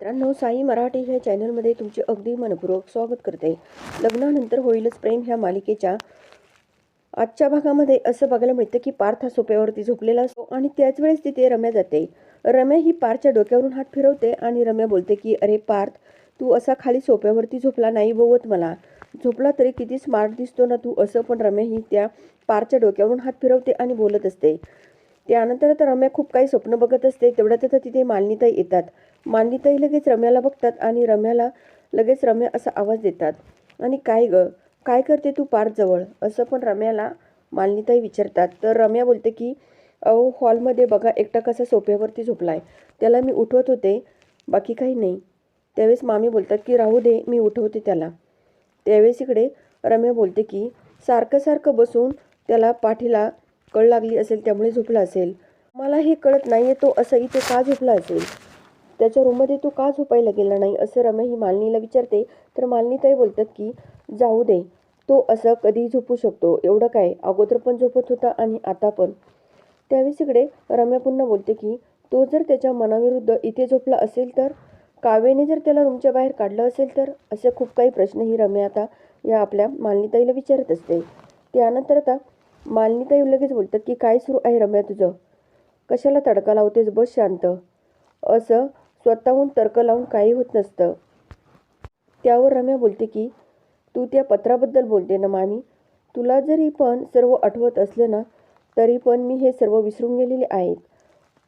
मित्रांनो साई मराठी ह्या चॅनलमध्ये तुमचे अगदी मनपूर्वक स्वागत करते. लग्नानंतर होईलच प्रेम ह्या मालिकेच्या. आजच्या भागामध्ये असं बघायला मिळतं की पार्थ हा सोप्यावरती झोपलेला असतो आणि त्याच वेळेस तिथे रम्या जाते. रम्या ही पारच्या डोक्यावरून हात फिरवते आणि रम्या बोलते की अरे पार्थ तू असा खाली सोप्यावरती झोपला नाही बोवत मला. झोपला तरी किती स्मार्ट दिसतो ना तू असं पण रम्या ही त्या पारच्या डोक्यावरून हात फिरवते आणि बोलत असते. त्यानंतर तर रम्या खूप काही स्वप्न बघत असते तेवढ्यात तर तिथे मालनीताई येतात. मालनीताई लगेच रम्याला बघतात आणि रम्याला लगेच रम्या असा आवाज देतात. आणि काय ग काय करते तू पार जवळ? असं पण रम्याला मालनीताई विचारतात. तर रम्या बोलते की अहो हॉलमध्ये बघा एकटा कसा सोफ्यावरती आहे त्याला मी उठवत होते बाकी काही नाही. त्यावेळेस मामी बोलतात की राहू दे मी उठवते त्याला. त्यावेळेस इकडे रम्या बोलते की सारखं सारखं बसून त्याला पाठीला कळ लागली असेल त्यामुळे झोपला असेल. मला हे कळत नाही आहे तो असं इथे का झोपला असेल? त्याच्या रूममध्ये तो का झोपायला गेला नाही असं रम्या ही मालिनीला विचारते. तर मालिनीताई बोलतात की जाऊ दे तो असं कधी झोपू शकतो. एवढं काय? अगोदर पण झोपत होता आणि आता पण. त्यावेळेस इकडे रम्या पुन्हा बोलते की तो जर त्याच्या मनाविरुद्ध इथे झोपला असेल तर? काव्याने जर त्याला रूमच्या बाहेर काढलं असेल तर? असे खूप काही प्रश्न ही रम्या आता या आपल्या मालिनीताईला विचारत असते. त्यानंतर आता मालिनीताई लगेच बोलतात की काय सुरू आहे रम्या तुझं? कशाला तडका लावतेस बस शांत? असं स्वतःहून तर्क लावून काही होत नसतं. त्यावर रम्या बोलते की तू त्या पत्राबद्दल बोलते ना मामी? तुला जरी पण सर्व आठवत असलं ना तरी पण मी हे सर्व विसरून गेलेले आहेत.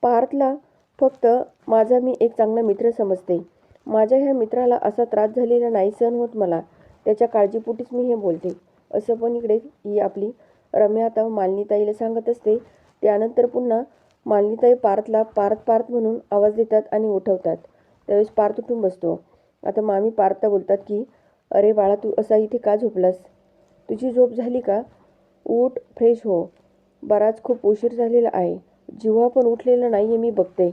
पार्थला फक्त माझा मी एक चांगला मित्र समजते. माझ्या ह्या मित्राला असा त्रास झालेला नाही सहन होत मला. त्याच्या काळजीपोटीच मी हे बोलते. असं पण इकडे ही आपली रम्या आता मालिनीताईला सांगत असते त्यानंतर पुन्हा मालिनीताई पार्थला पार्थ पार्थ म्हणून आवाज देतात आणि उठवतात. त्यावेळेस पार्थ उठून बसतो. आता मामी पार्थला बोलतात की अरे बाळा तू असा इथे का झोपलास? तुझी झोप झाली का? उठ फ्रेश हो. बराच खूप उशीर झालेला आहे. जिव्हा पण उठलेला नाही आहे मी बघते.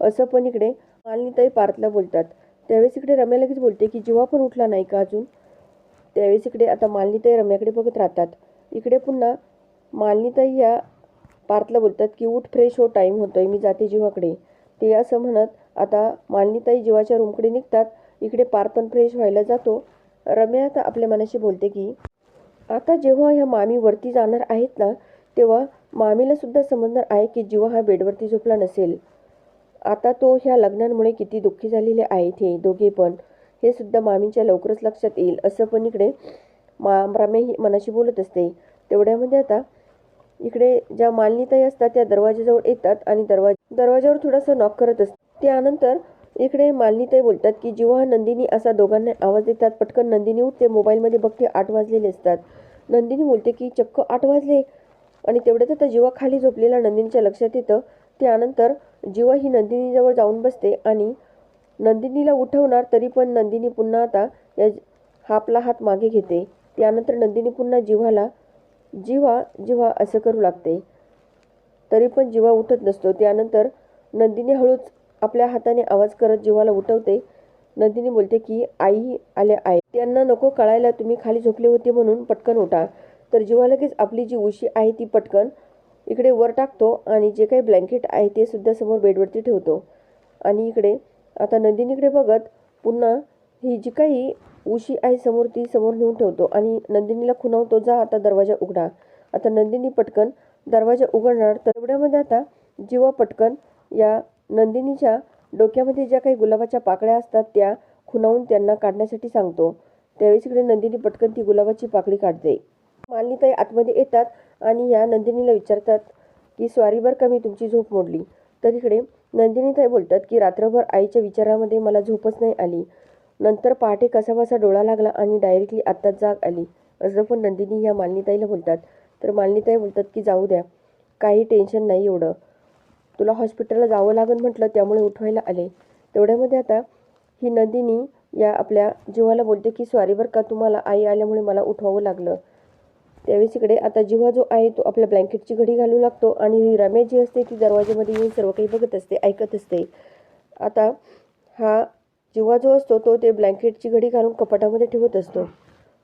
असं पण इकडे मालिनीताई पार्थला बोलतात. त्यावेळेस इकडे रम्या लगेच बोलते की जिव्हा पण उठला नाही का अजून? त्यावेळेस इकडे आता मालिनीताई रम्याकडे बघत राहतात. इकडे पुन्हा मालिनीताई या पार्थला बोलतात की उठ फ्रेश हो टाईम होतोय मी जाते जीवाकडे. ते असं म्हणत आता मालिनीताई जीवाच्या रूमकडे निघतात. इकडे पार्थ पण फ्रेश व्हायला जातो. रम्या आता आपल्या मनाशी बोलते की आता जेव्हा ह्या मामी वरती जाणार आहेत ना तेव्हा मामीला सुद्धा समजणार आहे की जीवा हा बेडवरती झोपला नसेल. आता तो ह्या लग्नांमुळे किती दुःखी झालेले आहेत हे दोघे पण. हे सुद्धा मामींच्या लवकरच लक्षात येईल असं पण इकडे मा रम्या ही मनाशी बोलत असते. तेवढ्यामध्ये आता इकडे ज्या मालिनीताई असतात त्या दरवाजाजवळ येतात आणि दरवाजा दरवाजावर थोडासा नॉक करत असतात. त्यानंतर इकडे मालिनीताई बोलतात की जेव्हा नंदिनी असा दोघांना आवाज देतात. पटकन नंदिनी उठते. मोबाईलमध्ये बघते आठ वाजलेले असतात. नंदिनी बोलते की चक्क आठ वाजले. आणि तेवढ्यात आता जीवा खाली झोपलेला नंदिनीच्या लक्षात येतं. त्यानंतर जीवा ही नंदिनीजवळ जाऊन बसते आणि नंदिनीला उठवणार तरी पण नंदिनी पुन्हा आता या आपला हात मागे घेते. त्यानंतर नंदिनी पुन्हा जीवाला जीवा जीवा असं करू लागते. तरी पण जीवा उठत नसतो. त्यानंतर नंदिनी हळूच आपल्या हाताने आवाज करत जीवाला उठवते. नंदिनी बोलते की आई आल्या आहे त्यांना नको कळायला तुम्ही खाली झोपले होते म्हणून पटकन उठा. तर जीवा लगेच आपली जी उशी आहे ती पटकन इकडे वर टाकतो आणि जे काही ब्लँकेट आहे ते सुद्धा समोर बेडवरती ठेवतो. आणि इकडे आता नंदिनीकडे बघत पुन्हा ही जी काही उशी आई समोर ती समोर नेऊन ठेवतो आणि नंदिनीला खुणावतो जा आता दरवाजा उघडा. आता नंदिनी पटकन दरवाजा उघडणार तर एवढ्यामध्ये आता जीवा पटकन या नंदिनीच्या डोक्यामध्ये ज्या काही गुलाबाच्या पाकळ्या असतात त्या खुणावून त्यांना काढण्यासाठी सांगतो. त्यावेळेस इकडे नंदिनी पटकन ती गुलाबाची पाकळी काढते. मालिनीताई आतमध्ये येतात आणि या नंदिनीला विचारतात की स्वारी बरं का मी तुमची झोप मोडली? तर इकडे नंदिनीताई बोलतात की रात्रभर आईच्या विचारामध्ये मला झोपच नाही आली. नंतर पहाटे कसाबसा डोळा लागला आणि डायरेक्टली आत्ताच जाग आली. असं पण नंदिनी या मालिनीताईला बोलतात तर मालिनीताई बोलतात की जाऊ द्या काही टेन्शन नाही एवढं. तुला हॉस्पिटलला जावं लागेल म्हटलं त्यामुळे उठवायला आले. तेवढ्यामध्ये आता ही नंदिनी या आपल्या जीवाला बोलते की स्वारीवर बरं का तुम्हाला आई आल्यामुळे मला उठवावं लागलं. त्यावेळेस इकडे आता जीवा जो आहे तो आपल्या ब्लँकेटची घडी घालू लागतो आणि ही रम्या जी असते ती दरवाजामध्ये येऊन सर्व काही बघत असते ऐकत असते. आता हा जेव्हा जो असतो तो ते ब्लँकेटची घडी घालून कपाटामध्ये ठेवत असतो.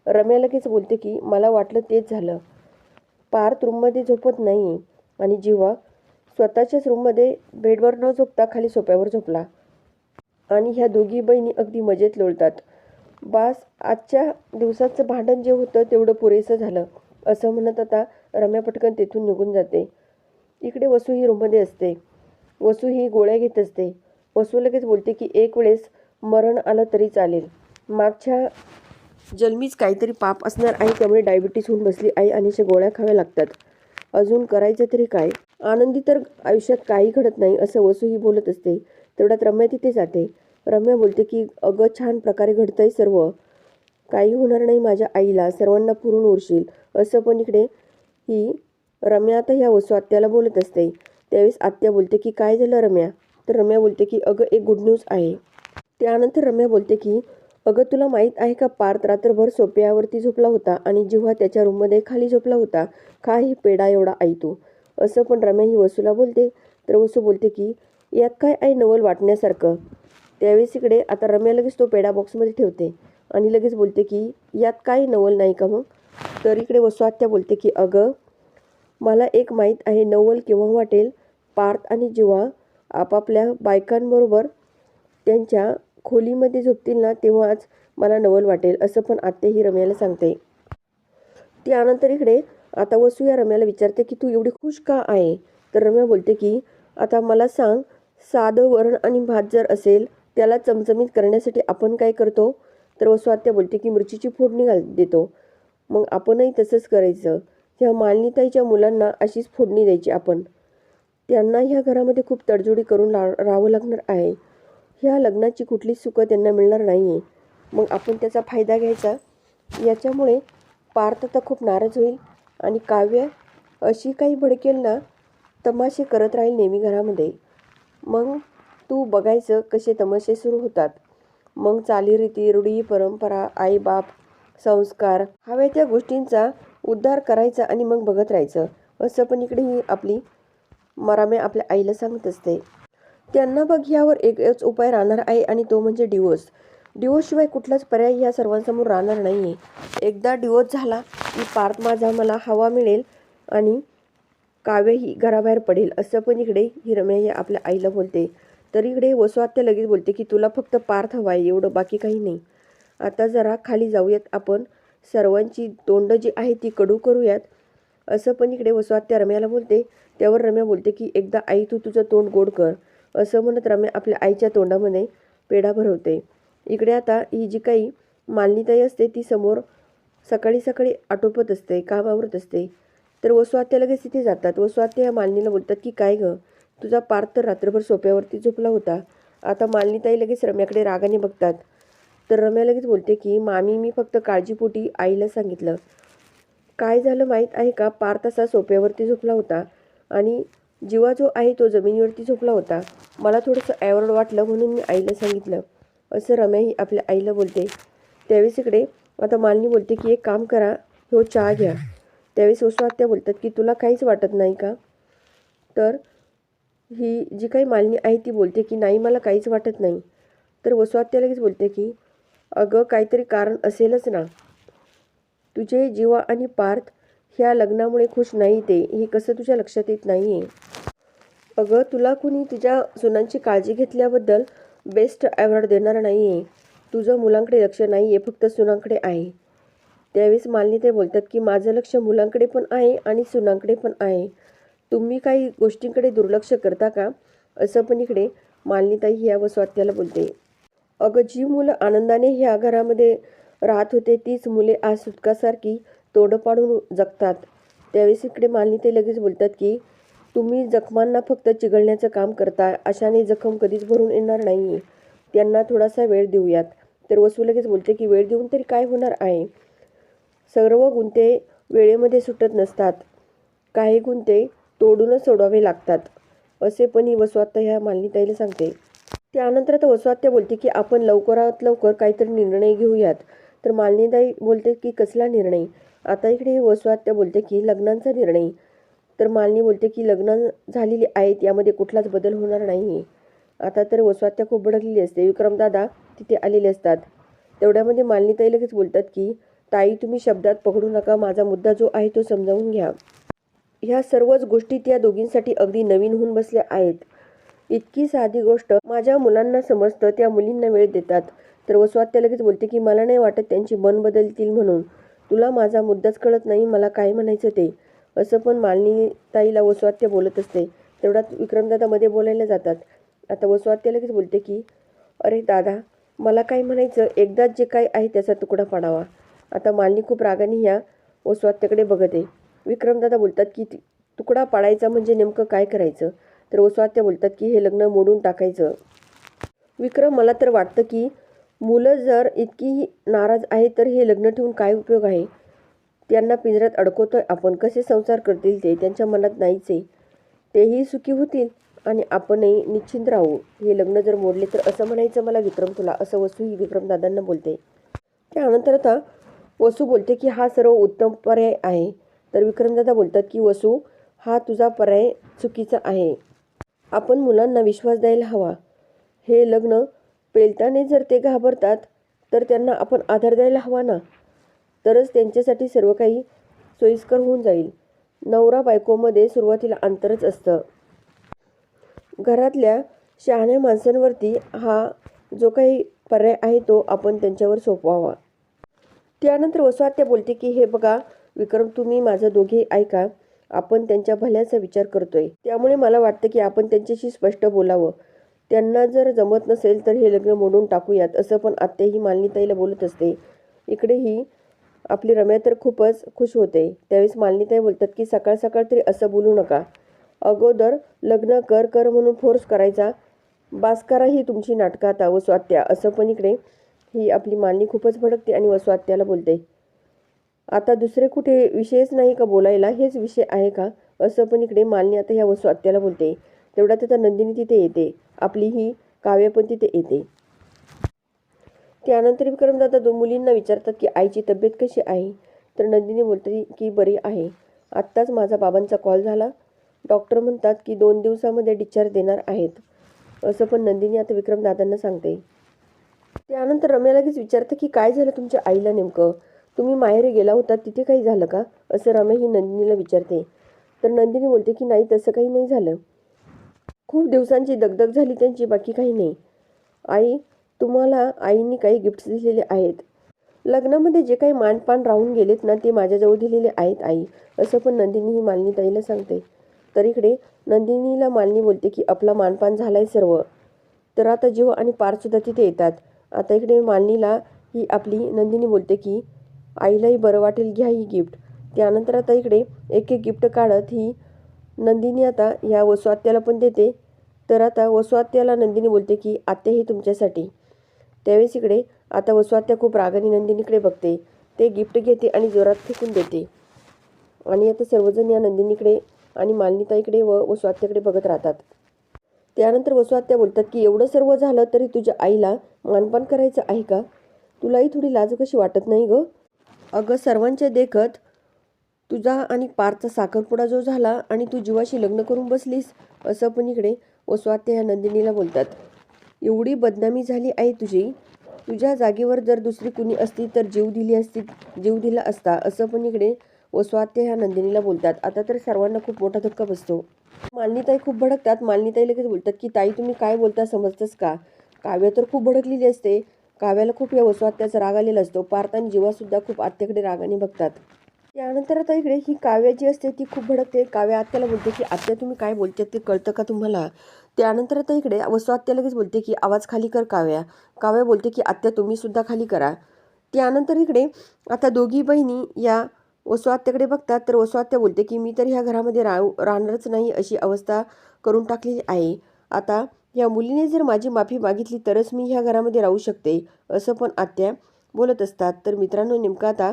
रम्या लगेच बोलते की मला वाटलं तेच झालं. पार्थ रूममध्ये झोपत नाही. आणि जेव्हा स्वतःच्याच रूममध्ये बेडवर न झोपता खाली सोप्यावर झोपला. आणि ह्या दोघी बहिणी अगदी मजेत लोळतात. बास आजच्या दिवसाचं भांडण जे होतं तेवढं पुरेसं झालं असं म्हणत आता रम्या पटकन तेथून निघून जाते. इकडे वसू ही रूममध्ये असते. वसू ही गोळ्या घेत असते. वसू लगेच बोलते की एक वेळेस मरण आलं तरी चालेल. मागच्या जन्मीच काहीतरी पाप असणार आहे त्यामुळे डायबिटीस होऊन बसली आहे आणि अशा गोळ्या खाव्या लागतात. अजून करायचं तरी काय? आनंदी तर आयुष्यात काही घडत नाही असं वसूही बोलत असते. तेवढ्यात रम्या तिथे जाते. रम्या बोलते की अगं छान प्रकारे घडतंय सर्व. काही होणार नाही माझ्या आईला सर्वांना पुरून उरशील. असं पण इकडे ही रम्या आता ह्या वसू आत्याला बोलत असते. त्यावेळेस आत्या बोलते की काय झालं रम्या? तर रम्या बोलते की अगं एक गुड न्यूज आहे. त्यानंतर रम्या बोलते की अगं तुला माहीत आहे का पार्थ रात्रभर सोप्यावरती झोपला होता आणि जेव्हा त्याच्या रूममध्ये खाली झोपला होता काही पेडा एवढा आई तू. असं पण रम्या ही वसूला बोलते. तर वसू बोलते की यात काय आहे नवल वाटण्यासारखं? त्यावेळेस इकडे आता रम्या लगेच तो पेडा बॉक्समध्ये ठेवते आणि लगेच बोलते की यात काही नवल नाही का मग? तर इकडे वसू आत्या बोलते की अगं मला एक माहीत आहे नवल केव्हा वाटेल? पार्थ आणि जेव्हा आपापल्या बायकांबरोबर त्यांच्या खोलीमध्ये झोपतील ना तेव्हाच मला नवल वाटेल असं पण आत्याही रम्याला सांगते. त्यानंतर इकडे आता वसू या रम्याला विचारते की तू एवढी खुश का आहे? तर रम्या बोलते की आता मला सांग साधं वरण आणि भात जर असेल त्याला चमचमीत करण्यासाठी आपण काय करतो? तर वसू आत्या बोलते की मिरचीची फोडणी घाल देतो. मग आपणही तसंच करायचं. ह्या मालनीताईच्या मुलांना अशीच फोडणी द्यायची आपण. त्यांना ह्या घरामध्ये खूप तडजोडी करून रा राहावं लागणार आहे. ह्या लग्नाची कुठलीच सुखं त्यांना मिळणार नाही आहे मग आपण त्याचा फायदा घ्यायचा. याच्यामुळे पार्थ तर खूप नाराज होईल आणि काव्य अशी काही भडकेल ना तमाशे करत राहील नेहमी घरामध्ये. मग तू बघायचं कसे तमाशे सुरू होतात. मग चालीरीती रूढी परंपरा आईबाप संस्कार हव्या त्या गोष्टींचा उद्धार करायचा आणि मग बघत राहायचं. असं पण इकडे ही आपली मरामे आपल्या आईला सांगत असते. त्यांना बघ यावर एकच उपाय राहणार आहे आणि तो म्हणजे डिवोर्स डिवोर्सशिवाय कुठलाच पर्याय या सर्वांसमोर राहणार नाही आहे एकदा डिवोर्स झाला की पार्थ माझा मला हवा मिळेल आणि काव्यही घराबाहेर पडेल असं पण इकडे ही रम्या आपल्या आईला बोलते. तर इकडे वसुआत्या लगेच बोलते की तुला फक्त पार्थ हवा आहे एवढं बाकी काही नाही. आता जरा खाली जाऊयात आपण. सर्वांची तोंड जी आहे ती कडू करूयात. असं पण इकडे वसुआत्या रम्याला बोलते. त्यावर रम्या बोलते की एकदा आई तू तुझं तोंड गोड कर. असं म्हणत रम्या आपल्या आईच्या तोंडामध्ये पेढा भरवते. इकडे आता ही जी काही मालनीताई असते ती समोर सकाळी सकाळी आटोपत असते कामावरत असते. तर वसुआत्या लगेच तिथे जातात. वसुआत्या या मालनीला बोलतात की काय गं? तुझा पार्थ तर रात्रभर सोप्यावरती झोपला होता. आता मालनीताई लगेच रम्याकडे रागाने बघतात. तर रम्या लगेच बोलते की मामी मी फक्त काळजीपोटी आईला सांगितलं. काय झालं माहीत आहे का? पार्थ असा सोप्यावरती झोपला होता आणि जीवा जो आहे तो जमिनीवरती झोपला होता. मला थोडंसं ॲवॉर्ड वाटलं म्हणून मी आईला सांगितलं. असं रम्याही आपल्या आईला बोलते. त्यावेळेस इकडे आता मालिनी बोलते की एक काम करा हो चहा घ्या. त्यावेळेस वसुआत्या बोलतात की तुला काहीच वाटत नाही का? तर ही जी काही मालिनी आहे ती बोलते की नाही मला काहीच वाटत नाही. तर वसुआत्या लगेच बोलते की अगं काहीतरी कारण असेलच ना. तुझे जीवा आणि पार्थ ह्या लग्नामुळे खुश नाही ते. हे कसं तुझ्या लक्षात येत नाही आहे अगं तुला कुणी तुझ्या सुनांची काळजी घेतल्याबद्दल बेस्ट अवॉर्ड देणार नाही आहे तुझं मुलांकडे लक्ष नाही आहे फक्त सुनांकडे आहे. त्यावेळेस मालनी ते बोलतात की माझं लक्ष मुलांकडे पण आहे आणि सुनांकडे पण आहे. तुम्ही काही गोष्टींकडे दुर्लक्ष करता का? असं पण इकडे मालिनीताई ह्या वस्वात्याला बोलते. अगं जी मुलं आनंदाने ह्या घरामध्ये राहत होते तीच मुले आज सुटकासारखी तोडं पाडून जगतात. त्यावेळेस इकडे मालिनी लगेच बोलतात की तुम्ही जखमांना फक्त चिघळण्याचं काम करता अशाने जखम कधीच भरून येणार नाही. त्यांना थोडासा वेळ देऊयात. तर वसू लगेच बोलते की वेळ देऊन तरी काय होणार आहे? सर्व गुंते वेळेमध्ये सुटत नसतात. काही गुंते तोडूनच सोडवावे लागतात. असे पण ही वसवात्या ह्या मालिनीताईला सांगते. त्यानंतर आता वसुआत्या बोलते की आपण लवकरात लवकर काहीतरी निर्णय घेऊयात. तर मालिनीताई बोलते की कसला निर्णय? आता इकडे वसवात्या बोलते की लग्नांचा निर्णय. तर मालिनी बोलते की लग्न झालेली आहेत यामध्ये कुठलाच बदल होणार नाही. आता तर वसवात्या खूप भडकलेली असते. विक्रमदादा तिथे आलेले असतात. तेवढ्यामध्ये मालिनीताई लगेच बोलतात की ताई तुम्ही शब्दात पकडू नका. माझा मुद्दा जो आहे तो समजावून घ्या. ह्या सर्वच गोष्टी त्या दोघींसाठी अगदी नवीन होऊन बसल्या आहेत. इतकी साधी गोष्ट माझ्या मुलांना समजतं त्या मुलींना वेळ देतात. तर वसुआत्या लगेच बोलते की मला नाही वाटत त्यांची मन बदलतील म्हणून. तुला माझा मुद्दाच कळत नाही मला काय म्हणायचं ते? असं पण मालनी ताईला वसुआत्या बोलत असते. तेवढ्यात विक्रमदादा मध्ये बोलायला जातात. आता वसुआत्या लगेच बोलते की अरे दादा मला काय म्हणायचं? एकदाच जे काय आहे त्याचा तुकडा पाडावा. आता मालिनी खूप रागाने ह्या वसुआत्याकडे बघत आहे. विक्रमदादा बोलतात की ती- तुकडा पाडायचा म्हणजे नेमकं काय करायचं? तर वसुआत्या बोलतात की हे लग्न मोडून टाकायचं. विक्रम मला तर वाटतं की मुलं जर इतकी नाराज आहे तर हे लग्न ठेवून काय उपयोग आहे? त्यांना पिंजऱ्यात अडकवतोय आपण. कसे संसार करतील ते? त्यांच्या मनात नाहीच आहे. तेही सुखी होतील आणि आपणही निश्चिंत राहू. हे लग्न जर मोडले तर असं म्हणायचं मला विक्रम तुला. असं वसू ही विक्रमदादांना बोलते. त्यानंतर आता वसू बोलते की हा सर्व उत्तम पर्याय आहे. तर विक्रमदादा बोलतात की वसू हा तुझा पर्याय चुकीचा आहे. आपण मुलांना विश्वास द्यायला हवा. हे लग्न पेलताने जर ते घाबरतात तर त्यांना आपण आधार द्यायला हवा ना? तरच त्यांच्यासाठी सर्व काही सोयीस्कर होऊन जाईल. नवरा बायकोमध्ये सुरुवातीला अंतरच असतं. घरातल्या शहाण्या माणसांवरती हा जो काही पर्याय आहे तो आपण त्यांच्यावर सोपवावा. त्यानंतर वसुआत्या बोलते की हे बघा विक्रम तुम्ही माझं दोघे ऐका. आपण त्यांच्या भल्याचा विचार करतोय. त्यामुळे मला वाटतं की आपण त्यांच्याशी स्पष्ट बोलावं. त्यांना जर जमत नसेल तर हे लग्न मोडून टाकूयात असं पण आत्याही मालनीताईला बोलत असते. इकडेही आपली रम्या तर खूपच खुश होते. त्यावेळेस मालिनीताई बोलतात की सकाळ सकाळ तरी असं बोलू नका. अगोदर लग्न कर कर म्हणून फोर्स करायचा. बास्कारा ही तुमची नाटकं आता वसुआत्या असं पण इकडे ही आपली मालिनी खूपच भडकते आणि वसुआत्याला बोलते. आता दुसरे कुठे विषयच नाही का बोलायला? हेच विषय आहे का? असं पण इकडे मालनी आता ह्या वस्तू बोलते. तेवढ्यात आता नंदिनी तिथे येते. आपली ही काव्य पण तिथे येते. त्यानंतर विक्रमदादा दोन मुलींना विचारतात की आईची तब्येत कशी आहे? तर नंदिनी बोलते की बरी आहे. आत्ताच माझा बाबांचा कॉल झाला. डॉक्टर म्हणतात की दोन दिवसामध्ये डिस्चार्ज देणार आहेत. असं पण नंदिनी आता विक्रमदादांना सांगते. त्यानंतर रम्या लगेच विचारतं की काय झालं तुमच्या आईला नेमकं? तुम्ही माहेरी गेला होता तिथे काही झालं का? असं रम्या ही नंदिनीला विचारते. तर नंदिनी बोलते की नाही तसं काही नाही झालं. खूप दिवसांची दगदग झाली त्यांची बाकी काही नाही. आई तुम्हाला आईने काही गिफ्ट्स दिलेले आहेत. लग्नामध्ये जे काही मानपान राहून गेलेत ना ते माझ्याजवळ दिलेले आहेत आई. असं पण नंदिनी ही मालिनी ताईला सांगते. तर इकडे नंदिनीला मालिनी बोलते की आपला मानपान झाला आहे सर्व. तर आता जीव आणि पारसुद्धा तिथे येतात. आता इकडे मालिनीला ही आपली नंदिनी बोलते की आईलाही बरं वाटेल घ्या ही गिफ्ट त्यानंतर आता इकडे एक एक गिफ्ट काढत ही नंदिनी आता ह्या वसुआत्याला पण देते. तर आता वसुआत्याला नंदिनी बोलते की आत्या ही तुमच्यासाठी. त्यावेळेस इकडे आता वसुआत्या खूप रागाने नंदिनीकडे बघते. ते गिफ्ट घेते आणि जोरात फेकून देते. आणि आता सर्वजण या नंदिनीकडे आणि मालिनीताईकडे व वसुआत्याकडे बघत राहतात. त्यानंतर वसुआत्या बोलतात की एवढं सर्व झालं तरी तुझ्या आईला मानपान करायचं आहे का? तुलाही थोडी लाज कशी वाटत नाही ग? अगं सर्वांच्या देखत तुझा आणि पारचा साखरपुडा जो झाला आणि तू जीवाशी लग्न करून बसलीस असं पण इकडे वसुआत्या ह्या नंदिनीला बोलतात. एवढी बदनामी झाली आहे तुझी? तुझ्या जागेवर जर दुसरी कुणी असती तर जीव दिली असती जीव दिला असता असं पण इकडे वसुआत्या ह्या नंदिनीला बोलतात. आता तर सर्वांना खूप मोठा धक्का बसतो. मालिनीताई खूप भडकतात. मालिनीताई लगेच बोलतात की ताई तुम्ही काय बोलता? समजतंच का? काव्य तर खूप भडकलेली असते. काव्याला खूप या वस्वात्याचा राग आलेला असतो. पार्थ आणि जीवासुद्धा खूप आत्याकडे रागाने बघतात. त्यानंतर आता इकडे ही काव्या जी असते ती खूप भडकते. काव्या आत्याला बोलते की आत्या तुम्ही काय बोलते ते कळतं का तुम्हाला? त्यानंतर आता इकडे वसू आत्या लगेच बोलते की आवाज खाली कर काव्या. काव्या बोलते की आत्या तुम्ही सुद्धा खाली करा. त्यानंतर इकडे आता दोघी बहिणी या वसू आत्याकडे बघतात. तर वसू आत्या बोलते की मी तर ह्या घरामध्ये राहू राहणारच नाही अशी अवस्था करून टाकलेली आहे. आता या मुलीने जर माझी माफी मागितली तरच मी ह्या घरामध्ये राहू शकते. असं पण आत्या बोलत असतात. तर मित्रांनो नेमकं आता